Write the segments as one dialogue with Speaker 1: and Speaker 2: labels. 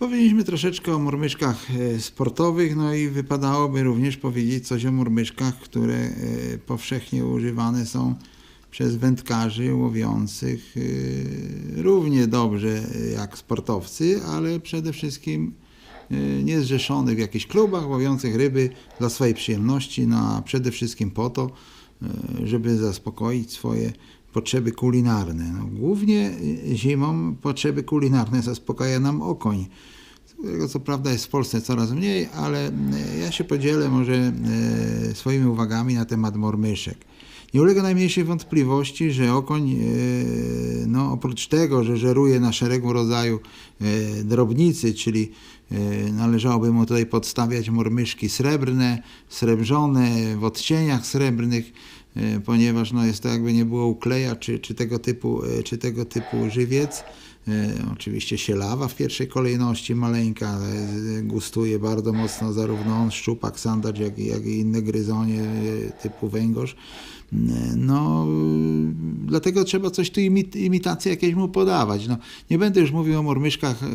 Speaker 1: Powiedzieliśmy troszeczkę o murmyszkach e, sportowych, no i wypadałoby również powiedzieć coś o murmyszkach, które e, powszechnie używane są przez wędkarzy łowiących e, równie dobrze jak sportowcy, ale przede wszystkim niezrzeszonych w jakichś klubach łowiących ryby dla swojej przyjemności, no a przede wszystkim po to, żeby zaspokoić swoje potrzeby kulinarne. No, głównie zimą potrzeby kulinarne zaspokaja nam okoń. Tego co prawda jest w Polsce coraz mniej, ale e, ja się podzielę może e, swoimi uwagami na temat mormyszek. Nie ulega najmniejszej wątpliwości, że okoń, e, no oprócz tego, że żeruje na szeregu rodzaju drobnicy, czyli należałoby mu tutaj podstawiać mormyszki srebrne, srebrzone, w odcieniach srebrnych, ponieważ no, jest to jakby nie było ukleja, czy, czy, tego, typu, czy tego typu żywiec. E, Oczywiście sielawa w pierwszej kolejności, maleńka, ale e, gustuje bardzo mocno zarówno on, szczupak, sandacz, jak, jak i inne gryzonie e, typu węgorz. No, dlatego trzeba coś tu imit, imitację jakieś mu podawać. No, nie będę już mówił o mormyszkach e,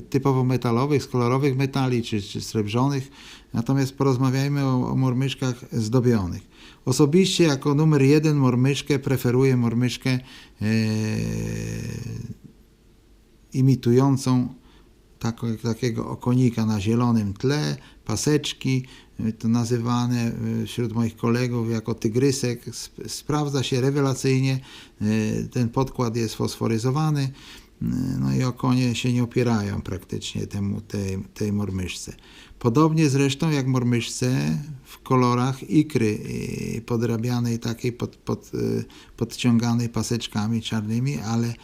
Speaker 1: typowo metalowych, z kolorowych metali czy, czy srebrzonych, natomiast porozmawiajmy o, o mormyszkach zdobionych. Osobiście jako numer jeden mormyszkę preferuję mormyszkę e, imitującą tako, takiego okonika na zielonym tle, paseczki, y, to nazywane y, wśród moich kolegów jako tygrysek. Sp- Sprawdza się rewelacyjnie, y, ten podkład jest fosforyzowany, no i okonie się nie opierają praktycznie temu, tej, tej mormyszce. Podobnie zresztą jak mormyszce w kolorach ikry podrabianej takiej pod, pod, podciąganej paseczkami czarnymi, ale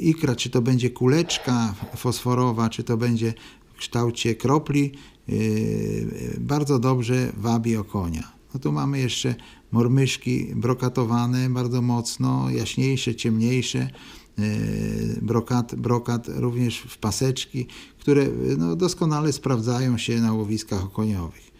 Speaker 1: ikra, czy to będzie kuleczka fosforowa, czy to będzie w kształcie kropli, y, bardzo dobrze wabi okonia. No tu mamy jeszcze mormyszki brokatowane bardzo mocno, jaśniejsze, ciemniejsze, y, brokat, brokat również w paseczki, które y, no, doskonale sprawdzają się na łowiskach okoniowych.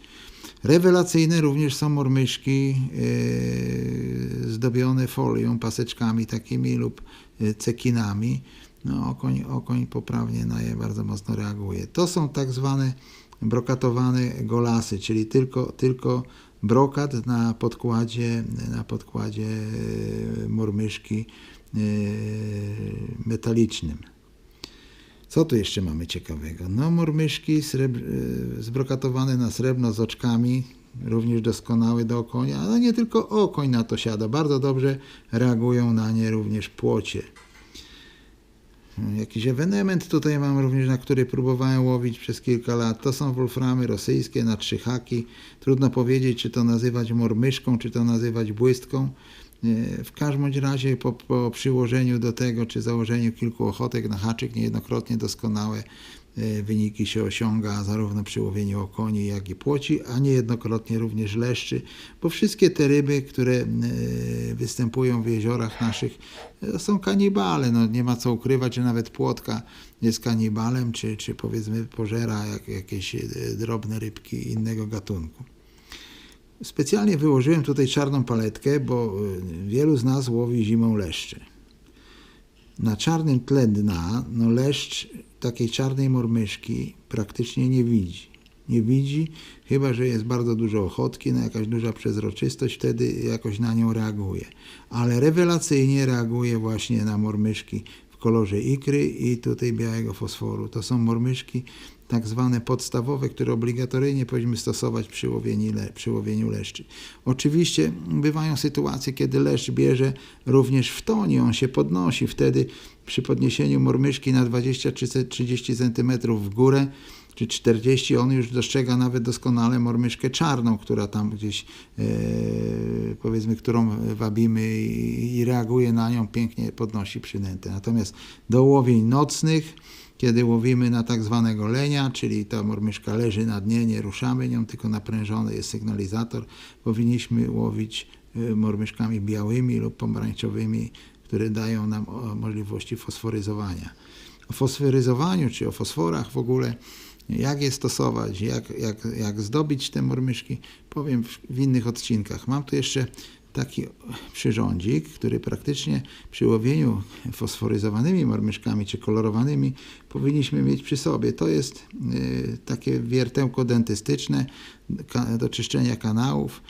Speaker 1: Rewelacyjne również są mormyszki yy, zdobione folią, paseczkami takimi lub yy, cekinami. No, okoń, okoń poprawnie na je bardzo mocno reaguje. To są tak zwane brokatowane golasy, czyli tylko, tylko brokat na podkładzie, na podkładzie yy, mormyszki metalicznym. Co tu jeszcze mamy ciekawego? No, mormyszki y, zbrokatowane na srebrno z oczkami, również doskonałe do okonia, ale nie tylko okoń na to siada. Bardzo dobrze reagują na nie również płocie. Jakiś ewenement tutaj mam również, na który próbowałem łowić przez kilka lat. To są wolframy rosyjskie na trzy haki. Trudno powiedzieć, czy to nazywać mormyszką, czy to nazywać błystką. W każdym razie po, po przyłożeniu do tego, czy założeniu kilku ochotek na haczyk, niejednokrotnie doskonałe e, wyniki się osiąga zarówno przy łowieniu okoni, jak i płoci, a niejednokrotnie również leszczy, bo wszystkie te ryby, które e, występują w jeziorach naszych, e, są kanibale. No, nie ma co ukrywać, że nawet płotka jest kanibalem, czy, czy powiedzmy pożera jak, jakieś drobne rybki innego gatunku. Specjalnie wyłożyłem tutaj czarną paletkę, bo y, wielu z nas łowi zimą leszcze. Na czarnym tle dna no leszcz takiej czarnej mormyszki praktycznie nie widzi. Nie widzi, chyba że jest bardzo dużo ochotki, no jakaś duża przezroczystość, wtedy jakoś na nią reaguje. Ale rewelacyjnie reaguje właśnie na mormyszki w kolorze ikry i tutaj białego fosforu. To są mormyszki tak zwane podstawowe, które obligatoryjnie powinniśmy stosować przy łowieniu, le, przy łowieniu leszczy. Oczywiście bywają sytuacje, kiedy leszcz bierze również w tonie, on się podnosi, wtedy przy podniesieniu mormyszki na 20-30 cm w górę, czy 40, on już dostrzega nawet doskonale mormyszkę czarną, która tam gdzieś, e, powiedzmy, którą wabimy i, i reaguje na nią, pięknie podnosi przynętę. Natomiast do łowień nocnych, kiedy łowimy na tak zwanego lenia, czyli ta mormyszka leży na dnie, nie ruszamy nią, tylko naprężony jest sygnalizator, powinniśmy łowić y, mormyszkami białymi lub pomarańczowymi, które dają nam możliwości fosforyzowania. O fosforyzowaniu, czy o fosforach w ogóle, jak je stosować, jak, jak, jak zdobić te mormyszki, powiem w, w innych odcinkach. Mam tu jeszcze taki przyrządzik, który praktycznie przy łowieniu fosforyzowanymi marmyszkami czy kolorowanymi powinniśmy mieć przy sobie. To jest y, takie wiertełko dentystyczne do czyszczenia kanałów.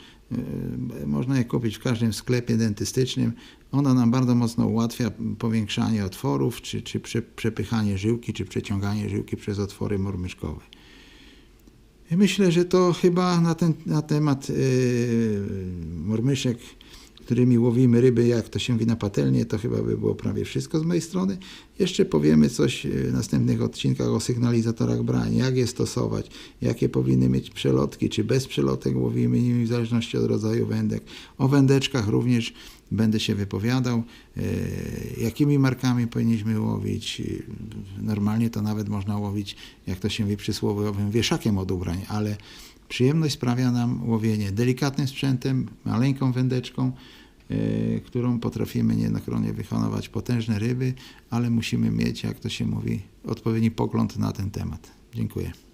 Speaker 1: Y, Można je kupić w każdym sklepie dentystycznym. Ono nam bardzo mocno ułatwia powiększanie otworów, czy, czy prze, przepychanie żyłki, czy przeciąganie żyłki przez otwory mormyszkowe. Myślę, że to chyba na, ten, na temat yy, mormyszek, którymi łowimy ryby, jak to się mówi na patelnię, to chyba by było prawie wszystko z mojej strony. Jeszcze powiemy coś yy, w następnych odcinkach o sygnalizatorach brań, jak je stosować, jakie powinny mieć przelotki, czy bez przelotek łowimy nimi w zależności od rodzaju wędek. O wędeczkach również będę się wypowiadał, yy, jakimi markami powinniśmy łowić. Yy, Normalnie to nawet można łowić, jak to się mówi przysłowiowym, wieszakiem od ubrań, ale przyjemność sprawia nam łowienie delikatnym sprzętem, maleńką wędeczką, yy, którą potrafimy niejednokrotnie wyhonować potężne ryby, ale musimy mieć, jak to się mówi, odpowiedni pogląd na ten temat.
Speaker 2: Dziękuję.